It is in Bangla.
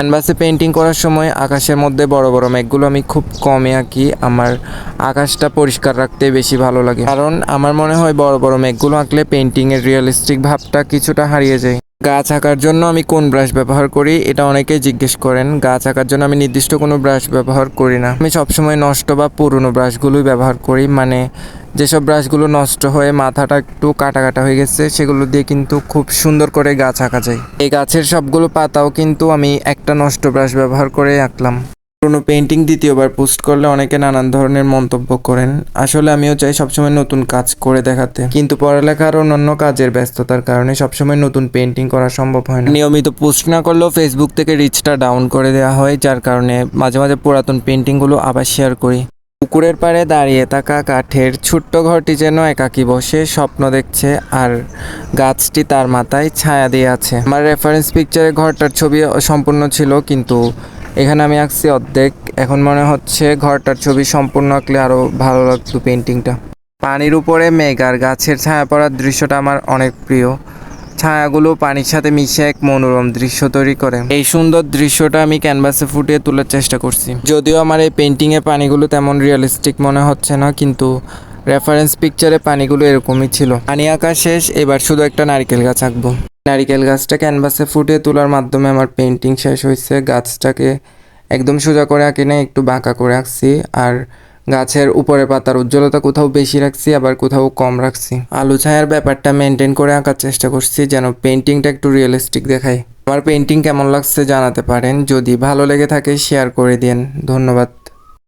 ক্যানভাসে পেন্টিং করার সময় আকাশের মধ্যে বড় বড় মেঘগুলো আমি খুব কমই আঁকি। আমার আকাশটা পরিষ্কার রাখতে বেশি ভালো লাগে। কারণ আমার মনে হয় বড় বড় মেঘগুলো আঁকলে পেন্টিংয়ের রিয়েলিস্টিক ভাবটা কিছুটা হারিয়ে যায়। গাছ আঁকার জন্য আমি কোন ব্রাশ ব্যবহার করি, এটা অনেকেই জিজ্ঞেস করেন। গাছ আঁকার জন্য আমি নির্দিষ্ট কোনো ব্রাশ ব্যবহার করি না। আমি সবসময় নষ্ট বা পুরনো ব্রাশগুলোই ব্যবহার করি। মানে যেসব ব্রাশগুলো নষ্ট হয়ে মাথাটা একটু কাটা কাটা হয়ে গেছে, সেগুলো দিয়ে কিন্তু খুব সুন্দর করে গাছ আঁকা যায়। এই গাছের সবগুলো পাতাও কিন্তু আমি একটা নষ্ট ব্রাশ ব্যবহার করে আঁকলাম। পুরনো পেন্টিং দ্বিতীয়বার পোস্ট করলে অনেকে নানান ধরনের মন্তব্য করেন। আসলে আমিও চাই সবসময় নতুন কাজ করে দেখাতে। কিন্তু পড়ালেখার অন্যান্য কাজের ব্যস্ততার কারণে সবসময় নতুন পেন্টিং করা সম্ভব হয় না। নিয়মিত পোস্ট না করলেও ফেসবুক থেকে রিচটা ডাউন করে দেওয়া হয়, যার কারণে মাঝে মাঝে পুরাতন পেন্টিংগুলো আবার শেয়ার করি। পুকুরের পাড়ে দাঁড়িয়ে থাকা কাঠের ছোট্ট ঘরটি যেন একাকী বসে স্বপ্ন দেখছে আর গাছটি তার মাথায় ছায়া দিয়ে আছে। আমার রেফারেন্স পিকচারে ঘরটার ছবি সম্পূর্ণ ছিল, কিন্তু এখানে আমি আঁকছি অর্ধেক। এখন মনে হচ্ছে ঘরটার ছবি সম্পূর্ণ আঁকলে আরও ভালো লাগতো পেন্টিংটা পানির উপরে মেঘ আর গাছের ছায়া পড়ার দৃশ্যটা আমার অনেক প্রিয়। ছায়াগুলো পানির সাথে মিশে এক মনোরম দৃশ্য তৈরি করে। এই সুন্দর দৃশ্যটা আমি ক্যানভাসে ফুটিয়ে তোলার চেষ্টা করছি। যদিও আমার এই পেন্টিংয়ে পানিগুলো তেমন রিয়েলিস্টিক মনে হচ্ছে না, কিন্তু রেফারেন্স পিকচারে পানিগুলো এরকমই ছিল। পানি আঁকা শেষ, এবার শুধু একটা নারকেল গাছ আঁকবো। নারিকেল গাছটা ক্যানভাসে ফুটিয়ে তোলার মাধ্যমে আমার পেন্টিং শেষ হয়েছে। গাছটাকে একদম সোজা করে আঁকি না একটু বাঁকা করে আঁকছি। আর গাছের উপরে পাতার উজ্জ্বলতা কোথাও বেশি রাখছি, আবার কোথাও কম রাখছি। আলু ছায়ার ব্যাপারটা মেনটেন করে আঁকার চেষ্টা করছি যেন পেন্টিংটা একটু রিয়েলিস্টিক দেখায়। আমার পেন্টিং কেমন লাগছে জানাতে পারেন। যদি ভালো লেগে থাকে শেয়ার করে দিন। ধন্যবাদ।